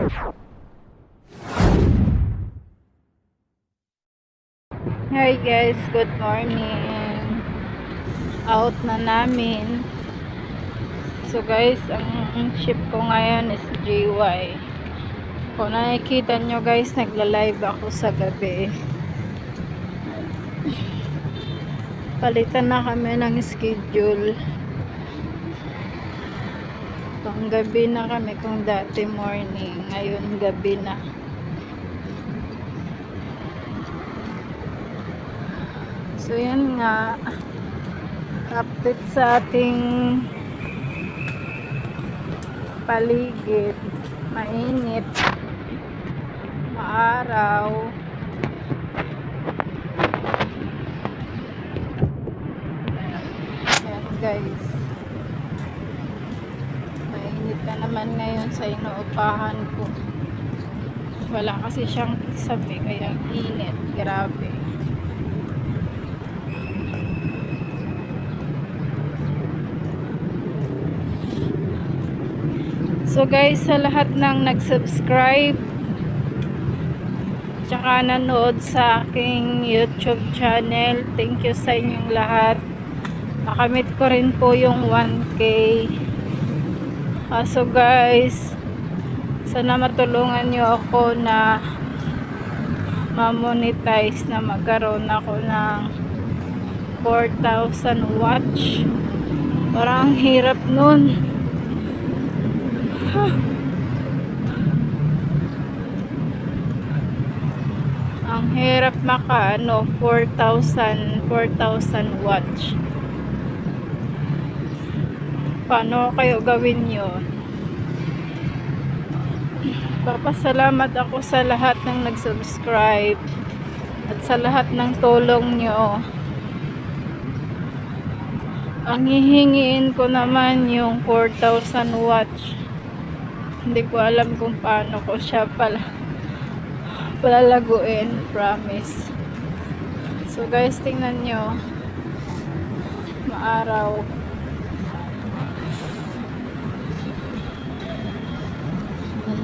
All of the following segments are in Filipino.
Hi guys, good morning. Out na namin. So guys, ang ship ko ngayon is GY. Kung nakikita nyo guys, nagla-live ako sa gabi. Palitan na kami ng schedule. Gabi na kami kung dati morning. Ngayon gabi na. So yan nga. Update sa ating paligid. Mainit. Maaraw. Guys mainit na naman ngayon sa inuupahan ko wala kasi siyang sabi kaya init grabe So guys, sa lahat ng nag-subscribe tsaka nanood sa aking YouTube channel, thank you sa inyong lahat. Nakamit ko rin po yung 1K. Ah, so guys, sana matulungan nyo ako na ma-monetize na magkaroon ako ng 4,000 watch. Parang hirap nun. Ang hirap maka ano 4,000 4,000 watch. Paano kayo gawin 'yon? Papasalamat ako sa lahat ng nag-subscribe at sa lahat ng tulong nyo. Ang hihingiin ko naman yung 4,000 watch. Hindi ko alam kung paano ko siya pala palalaguin, promise. So guys, tingnan nyo. Maaraw.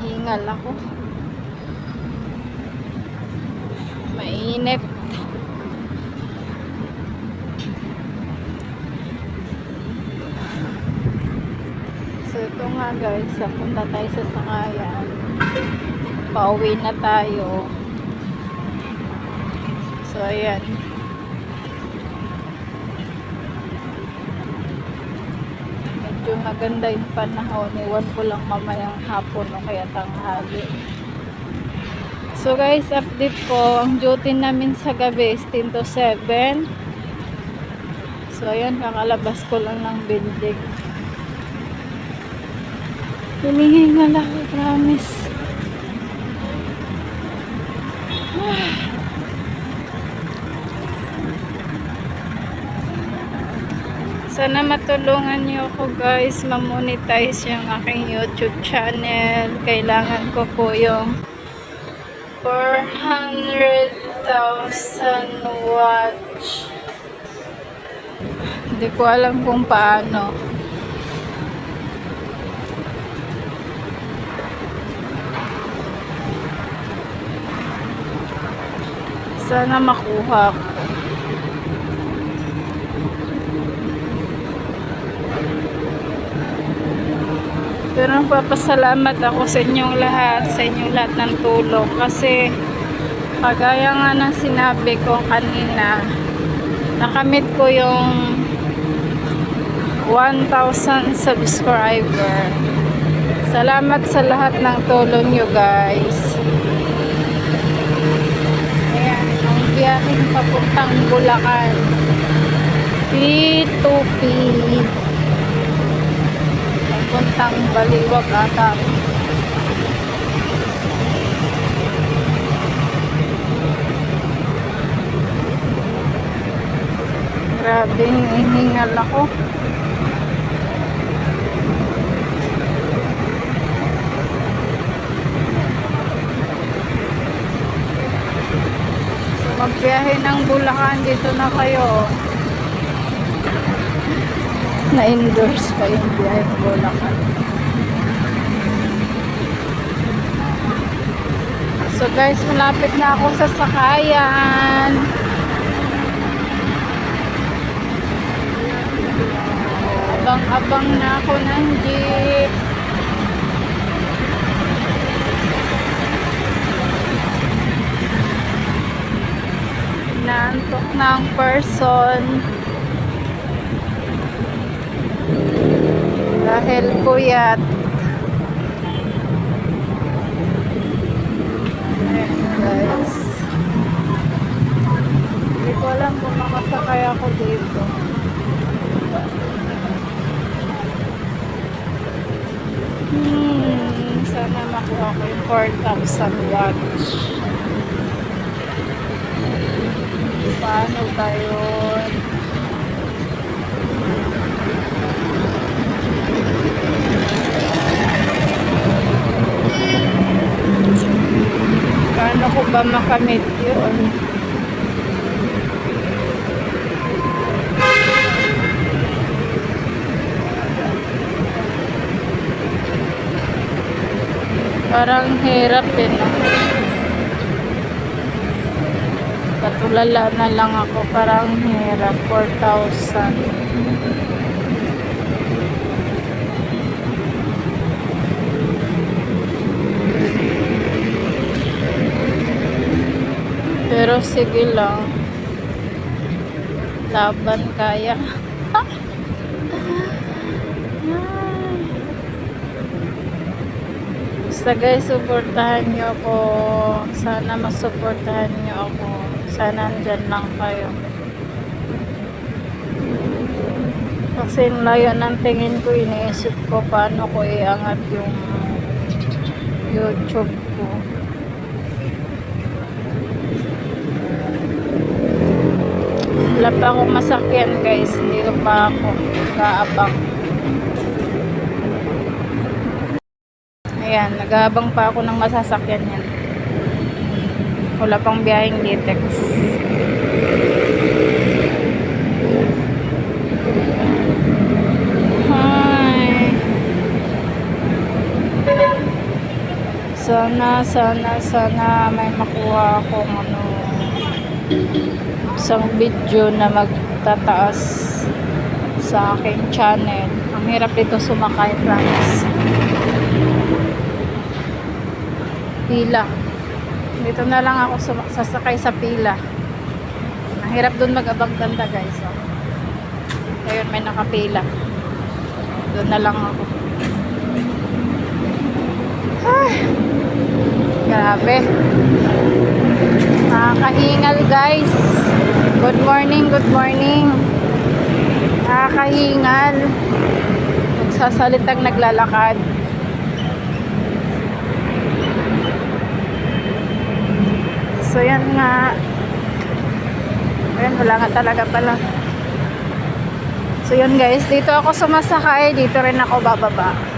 Hihingal ako. Mainit. So ito nga guys, punta tayo sa Sangayan. Pauwi na tayo. So ayan. Medyo maganda yung panahon. Iwan ko lang mamayang hapon o kaya tanghali. So guys, update ko. Ang duty namin sa gabi is 10 to 7. So ayan, kakalabas ko lang ng building. Hinihingal ako, promise. Sana matulungan niyo ako guys ma-monetize yung aking YouTube channel. Kailangan ko po yung 400,000 watch. Hindi ko alam kung paano. Sana makuha ko. Pero papasalamat ako sa inyong lahat, sa inyong lahat ng tulong kasi kagaya nga ng sinabi ko kanina, nakamit ko yung 1,000 subscriber. Salamat sa lahat ng tulong nyo guys. Ayan, ang biyaheng papuntang Bulacan. P2P. Papuntang Baliwag ata. Grabe, hihingal ako. magbiyahe ng Bulacan dito na kayo na-endorse pa yung biyahe Bulacan Guys, malapit na ako sa sakayan. Abang-abang na ako ng jeep. Naantok na ang person. Dahil puyat. Ayan guys. Hindi ko alam kung makasakay ako dito. Hmm, sana makuha ko yung 4,000 watts. Paano ba yun? Paano ko ba makamit yun? Parang hirap din. No? Patulala na lang ako. Parang hirap. 4,000. Pero sige lang. Laban kaya. Ay. Basta guys, supportahan nyo ako. Sana masuportahan nyo ako. Sana andyan lang kayo. Kasi layo ng tingin ko, iniisip ko paano ko iangat yung YouTube ko. Wala pa akong masakyan guys. Hindi pa ako kaabang. Ayan, nag-aabang pa ako ng masasakyan yan. Wala pang biyaheng Litex. Hi. Sana, sana, sana may makuha akong ano isang video na magtataas sa aking channel. Ang hirap dito sumakay, promise. Pila. Dito na lang ako sasakay sa pila. Ang hirap dun mag-abang ganda guys. Oh. Ayun, may nakapila. Doon na lang ako. Ay, grabe. Nakakahingal guys. Good morning, good morning. Nakakahingal. Nagsasalitang naglalakad. So yan nga. Ayan, wala nga talaga pala. So yun guys, dito ako sumasakay, dito rin ako bababa.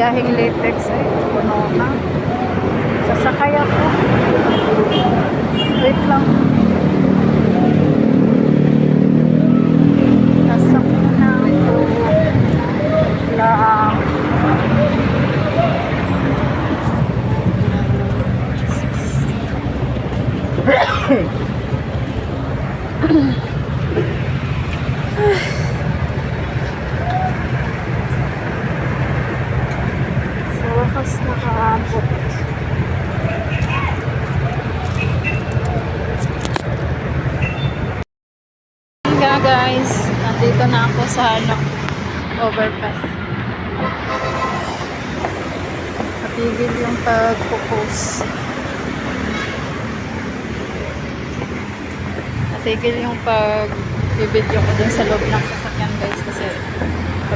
गया है late takes है तो नौ ना। Sa ano, overpass. Natigil yung pag-focus. Natigil yung pag-video ko dun sa loob ng sasakyan guys kasi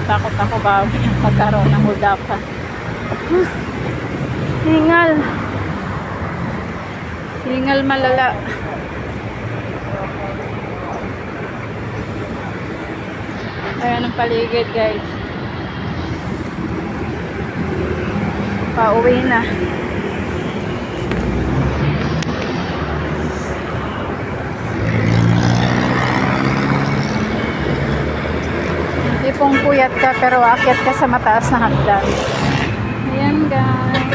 tatakot ako ba magkaroon ng udapan. Huh. Hingal. Hingal malala. Ayan ang paligid guys. Pauwi na. Hindi pong puyat ka pero aakyat ka sa mataas na hagdan. Ayan guys.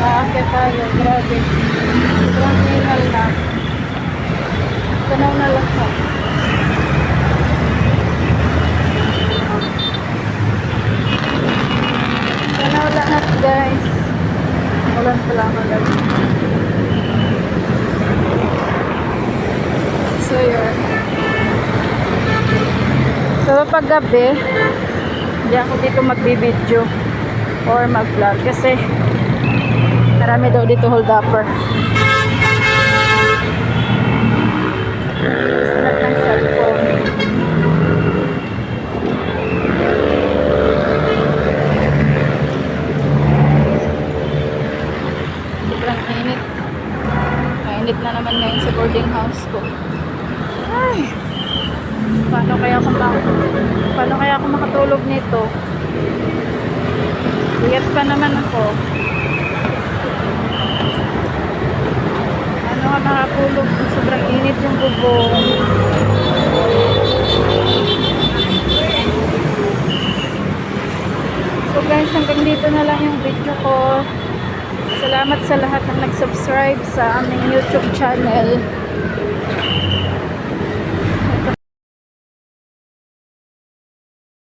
Aakyat tayo. Grabe. Sobrang hingal na. Tanaw na lahat. Tanaw lahat guys. Ulan pala agad. So yun. So pag gabi, hindi ako dito magbibideo or mag-vlog kasi marami daw dito hold upper. Sobrang init. Mainit na naman ngayon sa boarding house ko. Paano kaya ako ma- Paano kaya ako makatulog nito? Buyat pa naman ako. Ano ka makatulog? Sobrang init yung bubong. So guys, hanggang dito na lang yung video ko. Salamat sa lahat ng nag-subscribe sa aming YouTube channel.